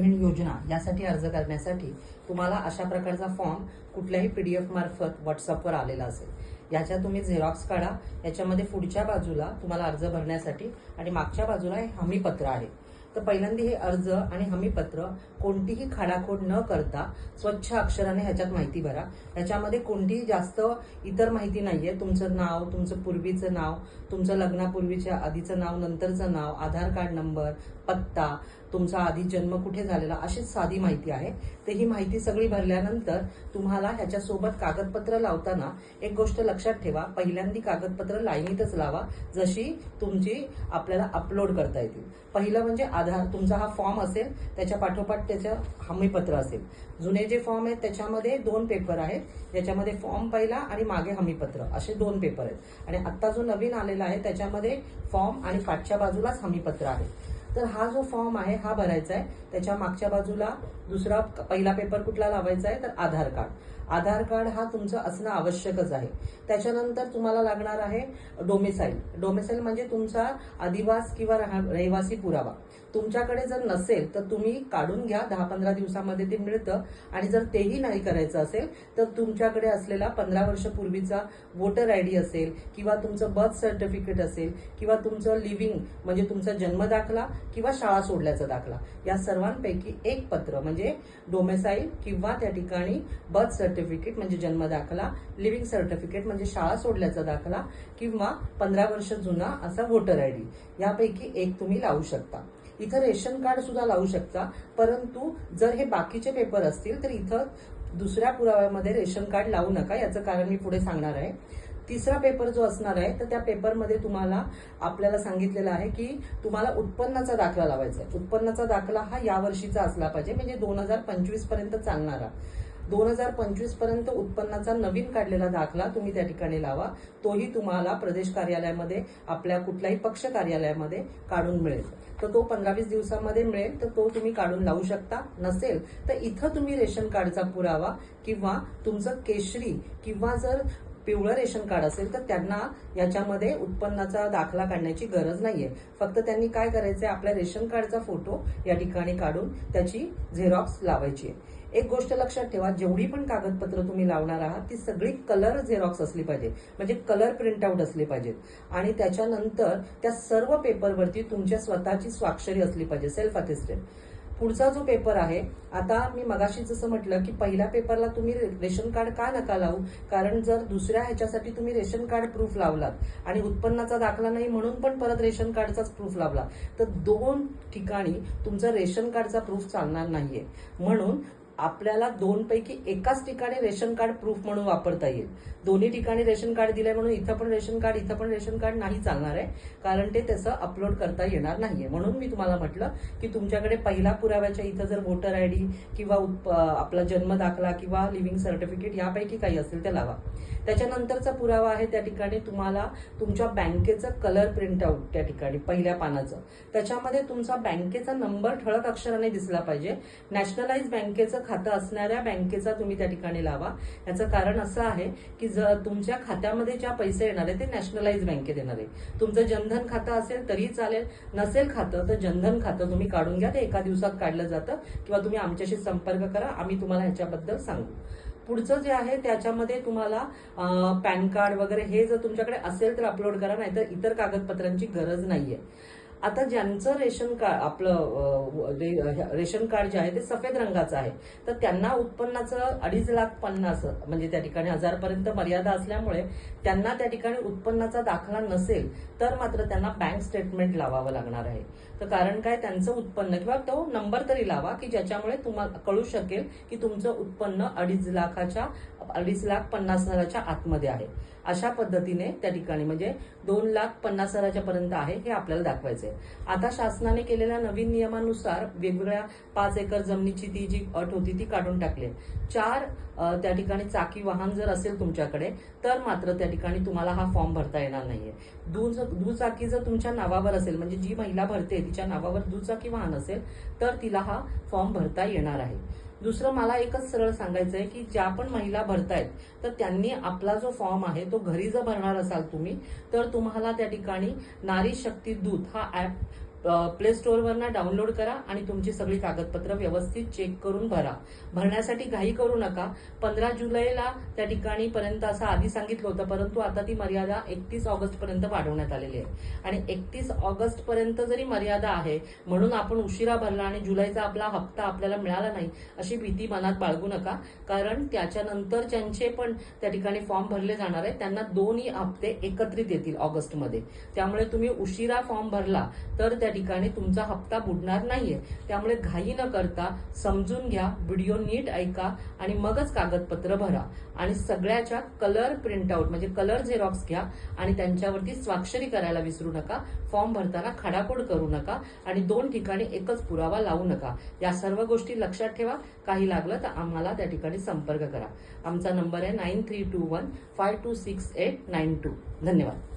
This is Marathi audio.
बहीण योजना यासाठी अर्ज करण्यासाठी तुम्हाला अशा प्रकारचा फॉर्म कुठल्याही पीडीएफ मार्फत व्हॉट्सअपवर आलेला असेल. याच्या तुम्ही झेरॉक्स काढा. याच्यामध्ये पुढच्या बाजूला तुम्हाला अर्ज भरण्यासाठी आणि मागच्या बाजूला हे हमीपत्र आहे. तर पहिल्यांदा हे अर्ज आणि हमीपत्र कोणतीही खाडाखोड न करता स्वच्छ अक्षराने ह्याच्यात माहिती भरा. ह्याच्यामध्ये कोणतीही जास्त इतर माहिती नाही आहे तुमचं नाव तुमचं पूर्वीचं नाव तुमचं लग्नापूर्वीच्या आधीचं नाव नंतरचं नाव आधार कार्ड नंबर पत्ता तुमचा आधी जन्म कुठे झालेला अशीच साधी माहिती आहे. तर ही माहिती सगळी भरल्यानंतर तुम्हाला ह्याच्यासोबत कागदपत्र लावताना एक गोष्ट लक्षात ठेवा. पहिल्यांदी कागदपत्र लाईनीतच लावा जशी तुमची आपल्याला अपलोड करता येतील. पहिलं म्हणजे आधार तुमचा हा फॉर्म असेल त्याच्या पाठोपाठ त्याचं हमीपत्र असेल. जुने जे फॉर्म आहेत त्याच्यामध्ये दोन पेपर आहेत. ज्याच्यामध्ये फॉर्म पहिला आणि मागे हमीपत्र. असे दोन पेपर आहेत. आणि आत्ता जो नवीन आलेला आहे त्याच्यामध्ये फॉर्म आणि पाठच्या बाजूलाच हमीपत्र आहे. तर हा जो फॉर्म आहे हा भरायचा आहे. त्याच्या मागच्या बाजूला दुसरा पहिला पेपर कुठला लावायचा आहे तर आधार कार्ड. आधार कार्ड हा तुमचं असणं आवश्यकच आहे. त्याच्यानंतर तुम्हाला लागणार आहे डोमिसाईल डोमिसाईल म्हणजे तुमचा अधिवास किंवा राहा- रहिवासी पुरावा. तुमच्याकडे जर नसेल तर तुम्ही काढून घ्या. दहा पंधरा दिवसामध्ये ते मिळतं. आणि जर तेही नाही करायचं असेल तर तुमच्याकडे असलेला पंधरा वर्षपूर्वीचा वोटर आय डी असेल किंवा तुमचं बर्थ सर्टिफिकेट असेल किंवा तुमचं लिव्हिंग म्हणजे तुमचा जन्म दाखला किंवा शाळा सोडल्याचा दाखला. या सर्वांपैकी एक पत्र म्हणजे डोमेसाईल किंवा त्या ठिकाणी बर्थ सर्टिफिकेट सर्टिफिकेट म्हणजे जन्म दाखला लिव्हिंग सर्टिफिकेट म्हणजे शाळा सोडल्याचा दाखला किंवा पंधरा वर्ष जुना असा वोटर आय डी यापैकी एक तुम्ही लावू शकता. इथं रेशन कार्ड सुद्धा लावू शकता परंतु जर हे बाकीचे पेपर असतील तर इथं दुसऱ्या पुराव्यामध्ये रेशन कार्ड लावू नका याचं कारण मी पुढे सांगणार आहे. तिसरा पेपर जो असणार आहे तर त्या पेपरमध्ये तुम्हाला आपल्याला सांगितलेलं आहे की तुम्हाला उत्पन्नाचा दाखला लावायचा आहे. उत्पन्नाचा दाखला हा यावर्षीचा असला पाहिजे म्हणजे दोन हजार पंचवीसपर्यंत चालणारा. दोन हजार पंचवीसपर्यंत उत्पन्नाचा नवीन काढलेला दाखला तुम्ही त्या ठिकाणी लावा. तोही तुम्हाला प्रदेश कार्यालयामध्ये आपल्या कुठल्याही पक्ष कार्यालयामध्ये काढून मिळेल. तर तो पंधरा वीस दिवसामध्ये मिळेल तर तो तुम्ही काढून लावू शकता. नसेल तर इथं तुम्ही रेशन कार्डचा पुरावा किंवा तुमचं केशरी किंवा जर पिवळं रेशन कार्ड असेल तर त्यांना याच्यामध्ये उत्पन्नाचा दाखला काढण्याची गरज नाहीये. फक्त त्यांनी काय करायचंय आपल्या रेशन कार्डचा फोटो या ठिकाणी काढून त्याची झेरॉक्स लावायची आहे. एक गोष्ट लक्षात ठेवा जेवढी पण कागदपत्र तुम्ही लावणार आहात ती सगळी कलर झेरॉक्स असली पाहिजे म्हणजे कलर प्रिंटआउट असले पाहिजेत. आणि त्याच्यानंतर त्या सर्व पेपरवरती तुमच्या स्वतःची स्वाक्षरी असली पाहिजे सेल्फ अटेस्टेड पुढचा जो पेपर आहे आता मी मगाशी जसं म्हटलं की पहिल्या पेपरला तुम्ही रे- रेशन कार्ड का नका लावू? कारण जर दुसऱ्या ह्याच्यासाठी तुम्ही रेशन कार्ड प्रूफ लावलात आणि उत्पन्नाचा दाखला नाही म्हणून पण परत रेशन कार्डचाच प्रूफ लावला तर दोन ठिकाणी तुमचं रेशन कार्डचा प्रूफ चालणार नाहीये. म्हणून आपल्याला दोनपैकी एकाच ठिकाणी रेशन कार्ड प्रूफ म्हणून वापरता येईल. दोन्ही ठिकाणी रेशन कार्ड दिलंय म्हणून इथं पण रेशन कार्ड इथं पण रेशन कार्ड नाही चालणार आहे कारण ते त्याचं अपलोड करता येणार नाहीये. म्हणून मी तुम्हाला म्हटलं की तुमच्याकडे पहिला पुराव्याच्या इथं जर वोटर आय डी किंवा आपला जन्म दाखला किंवा लिव्हिंग सर्टिफिकेट यापैकी काही असेल ते लावा. त्याच्यानंतरचा पुरावा आहे त्या ठिकाणी तुम्हाला तुमच्या बँकेचं कलर प्रिंट आउट त्या ठिकाणी पहिल्या पानाचं. त्याच्यामध्ये तुमचा बँकेचा नंबर ठळक अक्षराने दिसला पाहिजे. नॅशनलाइज बँकेचं खातं असणाऱ्या बँकेचा तुम्ही त्या ठिकाणी लावा. याचं कारण असं आहे की जर तुमच्या खात्यामध्ये ज्या पैसे येणार आहे ते नॅशनलाइज बँकेत येणार आहे तुमचं जनधन खातं असेल तरी चालेल नसेल खातं तर जनधन खातं तुम्ही काढून घ्या ते एका दिवसात काढलं जातं किंवा तुम्ही आमच्याशी संपर्क करा आम्ही तुम्हाला ह्याच्याबद्दल सांगू. पुढचं जे आहे त्याच्यामध्ये तुम्हाला पॅन कार्ड वगैरे हे जर तुमच्याकडे असेल तर अपलोड करा नाहीतर इतर कागदपत्रांची गरज नाहीये. आता ज्यांचं रेशन कार्ड आपलं रेशन कार्ड जे आहे ते सफेद रंगाचं आहे. तर त्यांना उत्पन्नाचं अडीच लाख पन्नास म्हणजे त्या ठिकाणी हजारपर्यंत मर्यादा असल्यामुळे त्यांना त्या ठिकाणी उत्पन्नाचा दाखला नसेल तर मात्र त्यांना बँक स्टेटमेंट लावावं लागणार आहे. तर कारण काय? त्यांचं उत्पन्न किंवा तो नंबर तरी लावा की ज्याच्यामुळे तुम्हाला कळू शकेल की तुमचं उत्पन्न अडीच लाखाच्या अडीच लाख पन्नास हजाराच्या आतमध्ये आहे. अशा पद्धतीने त्या ठिकाणी म्हणजे दोन लाख पन्नास हजाराच्या पर्यंत आहे हे आपल्याला दाखवायचं आहे आता शासनाने केलेल्या नवीन नियमानुसार वेगवेगळ्या पाच एकर जमिनीची ती जी अट होती ती काढून टाकली चार त्या ठिकाणी चाकी वाहन जर असेल तुमच्याकडे तर मात्र त्या ठिकाणी तुम्हाला हा फॉर्म भरता येणार नाहीये. दुचाकी जर तुमच्या नावावर असेल म्हणजे जी महिला भरते तिच्या नावावर दुचाकी वाहन असेल तर तिला हा फॉर्म भरता येणार आहे. दुसरं मला एकच सरळ सांगायचं आहे की ज्या पण महिला भरतायत तर त्यांनी आपला जो फॉर्म आहे तो घरी जर भरणार असाल तुम्ही तर तुम्हाला त्या ठिकाणी नारी शक्ती दूत हा ऍप प्ले स्टोअरवरनं डाउनलोड करा आणि तुमची सगळी कागदपत्र व्यवस्थित चेक करून भरा. भरण्यासाठी घाई करू नका. पंधरा जुलैला त्या ठिकाणी पर्यंत असं आधी सांगितलं होतं परंतु आता ती मर्यादा एकतीस ऑगस्ट पर्यंत वाढवण्यात आलेली आहे. आणि एकतीस ऑगस्ट पर्यंत जरी मर्यादा आहे म्हणून आपण उशिरा भरला आणि जुलैचा आपला हप्ता आपल्याला मिळाला नाही अशी भीती मनात बाळगू नका. कारण त्याच्यानंतर ज्यांचे पण त्या ठिकाणी फॉर्म भरले जाणार आहे त्यांना दोन्ही हप्ते एकत्रित येतील ऑगस्टमध्ये. त्यामुळे तुम्ही उशिरा फॉर्म भरला तर त्या त्या ठिकाणी तुमचा हप्ता बुडणार नाहीये. त्यामुळे घाई न करता समजून घ्या व्हिडिओ नीट ऐका आणि मगच कागदपत्र भरा. आणि सगळ्याच्या कलर प्रिंटआउट म्हणजे कलर झेरॉक्स घ्या आणि त्यांच्यावरती स्वाक्षरी करायला विसरू नका. फॉर्म भरताना खडाखोड करू नका आणि दोन ठिकाणी एकच पुरावा लावू नका. या सर्व गोष्टी लक्षात ठेवा. काही लागलं तर आम्हाला त्या ठिकाणी संपर्क करा. आमचा नंबर आहे nine three two one five two six eight nine two. धन्यवाद.